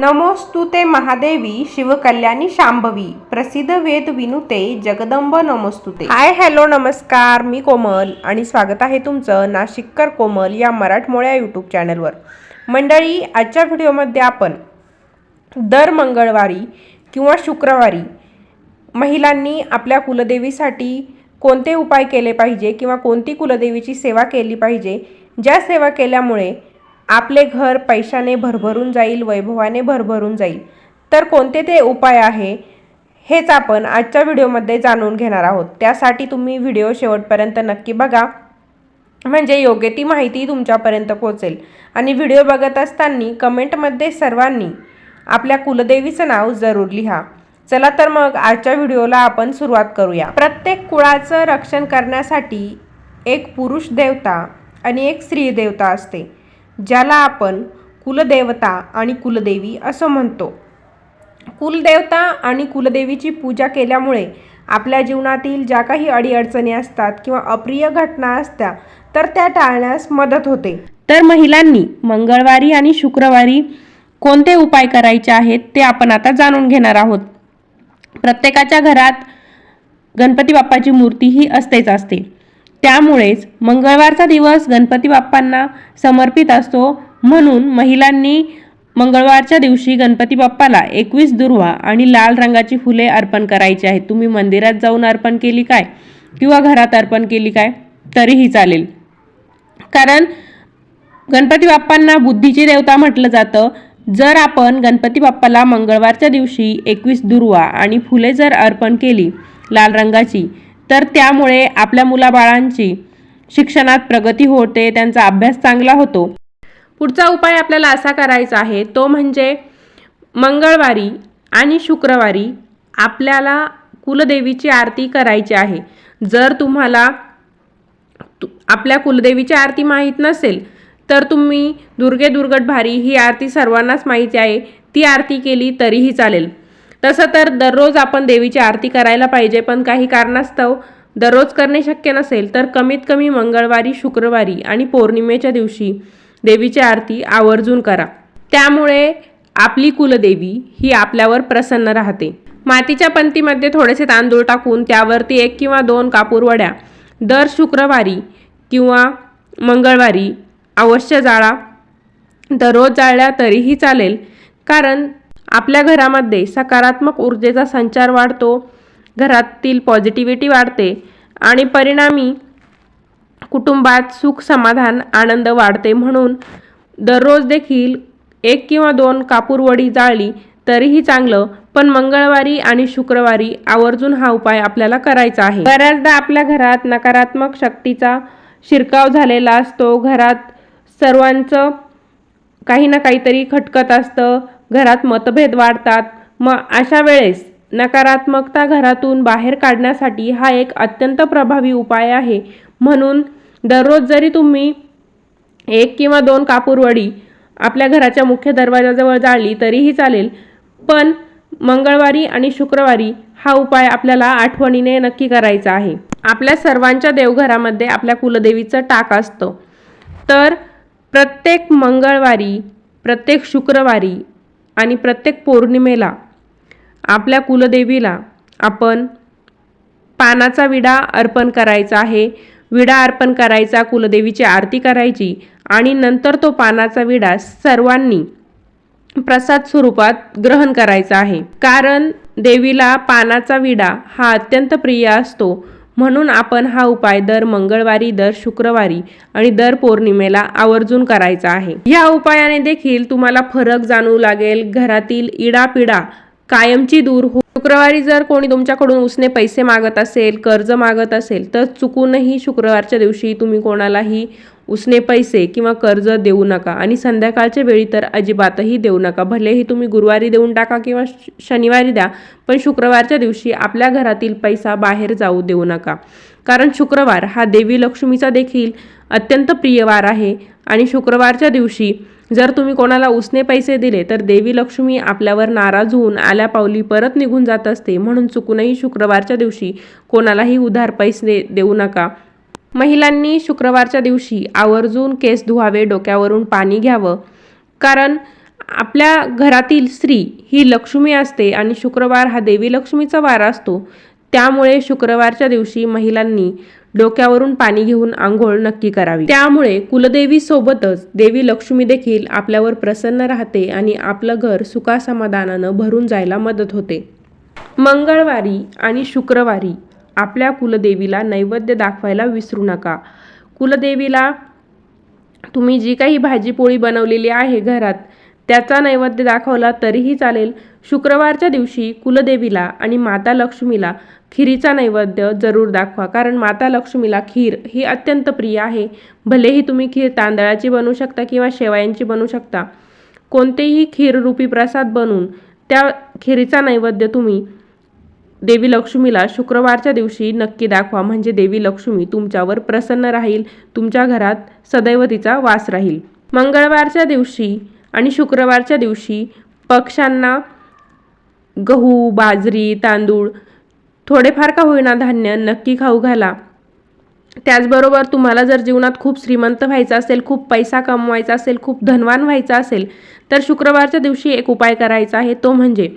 नमोस्तु ते महादेवी शिवकल्याणी शांभवी. प्रसिद्ध वेद विनुते जगदंब नमोस्तुते हाय हॅलो नमस्कार. मी कोमल आणि स्वागत आहे तुमचं नाशिककर कोमल या मराठमोळ्या यूट्यूब चॅनलवर. मंडळी आजच्या व्हिडिओमध्ये आपण दर मंगळवारी किंवा शुक्रवारी महिलांनी आपल्या कुलदेवीसाठी कोणते उपाय केले पाहिजे किंवा कोणती कुलदेवीची सेवा केली पाहिजे? ज्या सेवा केल्यामुळे आपले घर पैशाने भरभरून जाईल वैभवाने भरभरून जाईल. तर कोणते ते उपाय आहे हेच आपण आजच्या व्हिडिओमध्ये जाणून घेणार आहोत. त्यासाठी तुम्ही व्हिडिओ शेवटपर्यंत नक्की बघा. म्हणजे योग्य ती माहिती तुमच्यापर्यंत पोहोचेल. आणि व्हिडिओ बघत असताना कमेंटमध्ये सर्वांनी आपल्या कुलदेवीचं नाव जरूर लिहा. चला तर मग आजच्या व्हिडिओला आपण सुरुवात करूया. प्रत्येक कुळाचं रक्षण करण्यासाठी एक पुरुष देवता आणि एक स्त्री देवता असते. ज्याला आपण कुलदेवता आणि कुलदेवी असं म्हणतो. कुलदेवता आणि कुलदेवीची पूजा केल्यामुळे आपल्या जीवनातील ज्या काही अडीअडचणी असतात किंवा अप्रिय घटना असत्या तर त्या टाळण्यास मदत होते. तर महिलांनी मंगळवारी आणि शुक्रवारी कोणते उपाय करायचे आहेत ते आपण आता जाणून घेणार आहोत. प्रत्येकाच्या घरात गणपती बाप्पाची मूर्ती ही असतेच असते. त्यामुळेच मंगळवारचा दिवस गणपती बाप्पांना समर्पित असतो. म्हणून महिलांनी मंगळवारच्या दिवशी गणपती बाप्पाला एकवीस दुर्वा आणि लाल रंगाची फुले अर्पण करायची आहेत. तुम्ही मंदिरात जाऊन अर्पण केली काय? किंवा घरात अर्पण केली काय? तरीही चालेल. कारण गणपती बाप्पांना बुद्धीची देवता म्हटलं जातं. जर आपण गणपती बाप्पाला मंगळवारच्या दिवशी एकवीस दुर्वा आणि फुले जर अर्पण केली लाल रंगाची तर त्यामुळे आपल्या मुलाबाळांची शिक्षणात प्रगती होते त्यांचा अभ्यास चांगला होतो. पुढचा उपाय आपल्याला असा करायचा आहे तो म्हणजे मंगळवारी आणि शुक्रवारी आपल्याला कुलदेवीची आरती करायची आहे. जर तुम्हाला तु- आपल्या कुलदेवीची आरती माहीत नसेल तर तुम्ही दुर्गे दुर्गट भारी ही आरती सर्वांनाच माहिती आहे. ती आरती केली तरीही चालेल. तसं तर दररोज आपण देवीची आरती करायला पाहिजे पण काही कारणास्तव दररोज करणे शक्य नसेल तर कमीत कमी मंगळवारी शुक्रवारी आणि पौर्णिमेच्या दिवशी देवीची आरती आवर्जून करा. त्यामुळे आपली कुलदेवी ही आपल्यावर प्रसन्न राहते. मातीच्या पंतीमध्ये थोडेसे तांदूळ टाकून त्यावरती एक किंवा दोन कापूरवड्या दर शुक्रवारी किंवा मंगळवारी अवश्य जाळा. दररोज जाळल्या तरीही चालेल कारण आपल्या घरामध्ये सकारात्मक ऊर्जेचा संचार वाढतो घरातील पॉझिटिव्हिटी वाढते आणि परिणामी कुटुंबात सुख समाधान आनंद वाढते. म्हणून दररोज देखील एक किंवा दोन कापूरवडी जाळली तरीही चांगलं पण मंगळवारी आणि शुक्रवारी आवर्जून हा उपाय आपल्याला करायचा आहे. बऱ्याचदा आपल्या घरात नकारात्मक शक्तीचा शिरकाव झालेला असतो. घरात सर्वांचं काही ना काहीतरी खटकत असतं. घरात मतभेद वाढतात. मग अशा वेळेस नकारात्मकता घरातून बाहेर काढण्यासाठी हा एक अत्यंत प्रभावी उपाय आहे. म्हणून दररोज जरी तुम्ही एक किंवा दोन कापूरवडी आपल्या घराच्या मुख्य दरवाजाजवळ जाळली तरीही चालेल पण मंगळवारी आणि शुक्रवारी हा उपाय आपल्याला आठवणीने नक्की करायचा आहे. आपल्या सर्वांच्या देवघरामध्ये आपल्या कुलदेवीचं टाक असतं. तर प्रत्येक मंगळवारी प्रत्येक शुक्रवारी आणि प्रत्येक पौर्णिमेला आपल्या कुलदेवीला आपण पानाचा विडा अर्पण करायचा आहे. विडा अर्पण करायचा कुलदेवीची आरती करायची आणि नंतर तो पानाचा विडा सर्वांनी प्रसाद स्वरूपात ग्रहण करायचा आहे. कारण देवीला पानाचा विडा हा अत्यंत प्रिय असतो. म्हणून आपण हा उपाय दर मंगळवारी दर शुक्रवारी आणि दर पौर्णिमेला आवर्जून करायचा आहे. या उपायाने देखील तुम्हाला फरक जाणवू लागेल. घरातील इडापिडा कायमची दूर हो शुक्रवारी जर कोणी तुमच्याकडून उसने पैसे मागत असेल कर्ज मागत असेल तर चुकूनही शुक्रवारच्या दिवशी तुम्ही कोणालाही उसने पैसे किंवा कर्ज देऊ नका आणि संध्याकाळच्या वेळी तर अजिबातही देऊ नका. भलेही तुम्ही गुरुवारी देऊन टाका किंवा श- शनिवारी द्या पण शुक्रवारच्या दिवशी आपल्या घरातील पैसा बाहेर जाऊ देऊ नका. कारण शुक्रवार हा देवी लक्ष्मीचा देखील अत्यंत प्रिय वार आहे आणि शुक्रवारच्या दिवशी जर तुम्ही कोणाला उसने पैसे दिले तर देवी लक्ष्मी आपल्यावर नाराज होऊन आल्या पावली परत निघून जात असते. म्हणून चुकूनही शुक्रवारच्या दिवशी कोणालाही उधार पैसे देऊ नका. महिलांनी शुक्रवारच्या दिवशी आवर्जून केस धुवावे डोक्यावरून पाणी घ्यावं. कारण आपल्या घरातील स्त्री ही लक्ष्मी असते आणि शुक्रवार हा देवी लक्ष्मीचा वार असतो. त्यामुळे शुक्रवारच्या दिवशी महिलांनी डोक्यावरून पाणी घेऊन आंघोळ नक्की करावी. त्यामुळे कुलदेवीसोबतच देवी लक्ष्मी देखील आपल्यावर प्रसन्न राहते आणि आपलं घर सुखासमाधानानं भरून जायला मदत होते. मंगळवारी आणि शुक्रवारी आपल्या कुलदेवीला नैवेद्य दाखवायला विसरू नका. कुलदेवीला तुम्ही जी काही भाजीपोळी बनवलेली आहे घरात त्याचा नैवेद्य दाखवला तरीही चालेल. शुक्रवारच्या दिवशी कुलदेवीला आणि माता लक्ष्मीला खिरीचा नैवेद्य जरूर दाखवा कारण माता लक्ष्मीला खीर ही अत्यंत प्रिय आहे. भलेही तुम्ही खीर तांदळाची बनवू शकता किंवा शेवयांची बनवू शकता. कोणतेही खीररूपी प्रसाद बनवून त्या खिरीचा नैवेद्य तुम्ही देवी लक्ष्मीला शुक्रवारच्या दिवशी नक्की दाखवा. म्हणजे देवी लक्ष्मी तुमच्यावर प्रसन्न राहील. तुमच्या घरात सदैव तिचा वास राहील. मंगळवारच्या दिवशी आणि शुक्रवारच्या दिवशी पक्ष्यांना गहू बाजरी तांदूळ थोडेफार का होईना धान्य नक्की खाऊ घाला. त्याचबरोबर तुम्हाला जर जीवनात खूप श्रीमंत व्हायचं असेल खूप पैसा कमवायचा असेल खूप धनवान व्हायचं असेल तर शुक्रवारच्या दिवशी एक उपाय करायचा आहे तो म्हणजे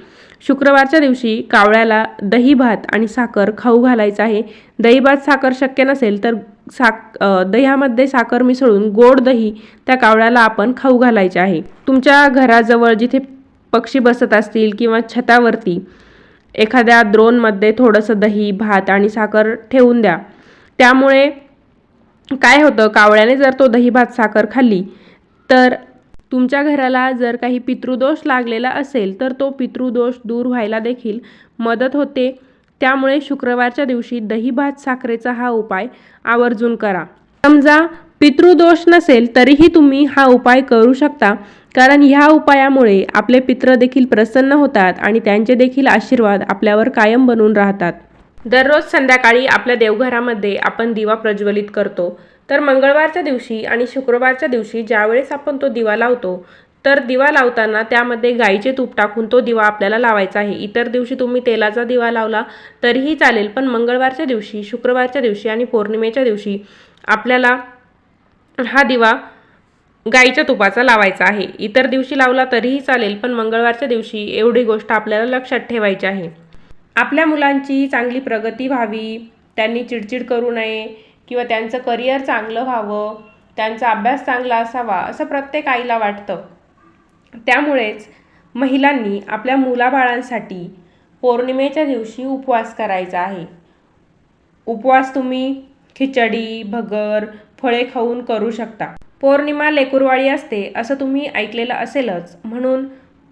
शुक्रवारच्या दिवशी कावळ्याला दही भात आणि साखर खाऊ घालायचं आहे. दही भात साखर शक्य नसेल तर साक दह्यामध्ये साखर मिसळून गोड दही त्या कावळ्याला आपण खाऊ घालायचे आहे. तुमच्या घराजवळ जिथे पक्षी बसत असतील किंवा छतावरती एखाद्या द्रोणमध्ये थोडंसं दही भात आणि साखर ठेवून द्या. त्यामुळे काय होतं कावळ्याने जर तो दही भात साखर खाल्ली तर तुमच्या घराला जर काही पितृदोष लागलेला असेल तर तो पितृदोष दूर व्हायला देखील मदत होते. त्यामुळे शुक्रवारच्या दिवशी दही भात साखरेचा हा उपाय आवर्जून करा. समजा पितृदोष नसेल तरीही तुम्ही हा उपाय करू शकता कारण ह्या उपायामुळे आपले पित्र देखील प्रसन्न होतात आणि त्यांचे देखील आशीर्वाद आपल्यावर कायम बनून राहतात. दररोज संध्याकाळी आपल्या देवघरामध्ये आपण दिवा प्रज्वलित करतो. तर मंगळवारच्या दिवशी आणि शुक्रवारच्या दिवशी ज्यावेळेस आपण तो दिवा लावतो तर दिवा लावताना त्यामध्ये गाईचे तूप टाकून तो दिवा आपल्याला लावायचा आहे. इतर दिवशी तुम्ही तेलाचा दिवा लावला तरीही चालेल पण मंगळवारच्या दिवशी शुक्रवारच्या दिवशी आणि पौर्णिमेच्या दिवशी आपल्याला हा दिवा गाईच्या तुपाचा लावायचा आहे. इतर दिवशी लावला तरीही चालेल पण मंगळवारच्या दिवशी एवढी गोष्ट आपल्याला लक्षात ठेवायची आहे. आपल्या मुलांची चांगली प्रगती व्हावी त्यांनी चिडचिड करू नये किंवा त्यांचं करिअर चांगलं व्हावं त्यांचा अभ्यास चांगला असावा असं प्रत्येक आईला वाटतं. त्यामुळेच महिलांनी आपल्या मुलाबाळांसाठी पौर्णिमेच्या दिवशी उपवास करायचा आहे. उपवास तुम्ही खिचडी भगर फळे खाऊन करू शकता. पौर्णिमा लेकुरवाळी असते असं तुम्ही ऐकलेलं असेलच म्हणून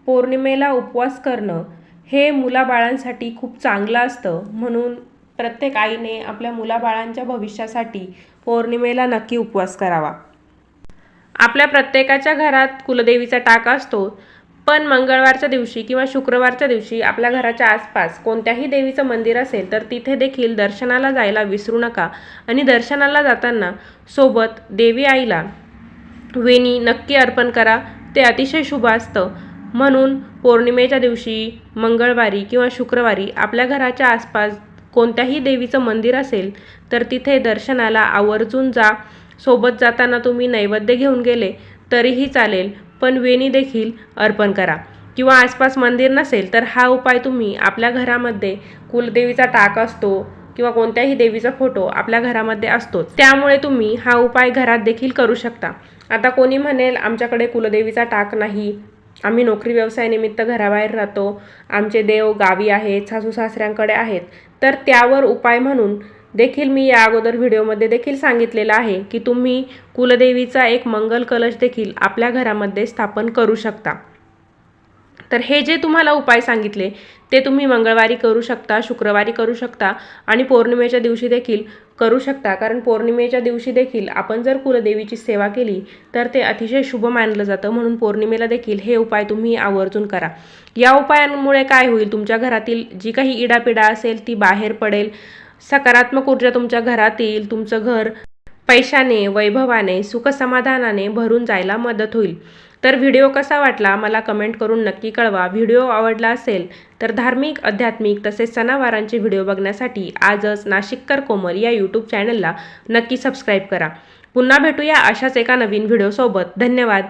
पौर्णिमेला उपवास करणं हे मुलाबाळांसाठी खूप चांगलं असतं. म्हणून प्रत्येक आईने आपल्या मुलाबाळांच्या भविष्यासाठी पौर्णिमेला नक्की उपवास करावा. आपल्या प्रत्येकाच्या घरात कुलदेवीचा टाक असतो. पण मंगळवारच्या दिवशी किंवा शुक्रवारच्या दिवशी आपल्या घराच्या आसपास कोणत्याही देवीचं मंदिर असेल तर तिथे देखील दर्शनाला जायला विसरू नका. आणि दर्शनाला जाताना सोबत देवी आईला वेणी नक्की अर्पण करा. ते अतिशय शुभ असतं. म्हणून पौर्णिमेच्या दिवशी मंगळवारी किंवा शुक्रवारी आपल्या घराच्या आसपास कोणत्याही देवीचं मंदिर असेल तर तिथे दर्शनाला आवर्जून जा. सोबत जाताना तुम्ही नैवेद्य घेऊन गेले तरीही चालेल पण वेणी देखील अर्पण करा. किंवा आसपास मंदिर नसेल तर हा उपाय तुम्ही आपल्या घरामध्ये कुलदेवीचा टाक असतो किंवा कोणत्याही देवीचा फोटो आपल्या घरामध्ये असतो त्यामुळे तुम्ही हा उपाय घरात देखील करू शकता. आता कोणी म्हणेल आमच्याकडे कुलदेवीचा टाक नाही. आम्ही नोकरी व्यवसायानिमित्त घराबाहेर राहतो. आमचे देव गावी आहेत सासू सासऱ्यांकडे आहेत. तर त्यावर उपाय म्हणून देखील मी या अगोदर व्हिडिओमध्ये देखील सांगितलेलं आहे की तुम्ही कुलदेवीचा एक मंगल कलश देखील आपल्या घरामध्ये स्थापन करू शकता. तर हे जे तुम्हाला उपाय सांगितले ते तुम्ही मंगळवारी करू शकता शुक्रवारी करू शकता आणि पौर्णिमेच्या दिवशी देखील करू शकता. कारण पौर्णिमेच्या दिवशी देखील आपण जर कुलदेवीची सेवा केली तर ते अतिशय शुभ मानलं जातं. म्हणून पौर्णिमेला देखील हे उपाय तुम्ही आवर्जून करा. या उपायांमुळे काय होईल? तुमच्या घरातील जी काही इडापिडा असेल ती बाहेर पडेल. सकारात्मक ऊर्जा तुमच्या घरात येईल. तुमचं घर पैशाने वैभवाने सुखसमाधानाने भरून जायला मदत होईल. तर व्हिडिओ कसा वाटला मला कमेंट करून नक्की कळवा. व्हिडिओ आवडला असेल तर धार्मिक आध्यात्मिक तसेच सणावारांचे व्हिडिओ बघण्यासाठी आजच नाशिककर कोमल या यूट्यूब चॅनलला नक्की सबस्क्राईब करा. पुन्हा भेटूया अशाच एका नवीन व्हिडिओसोबत. धन्यवाद.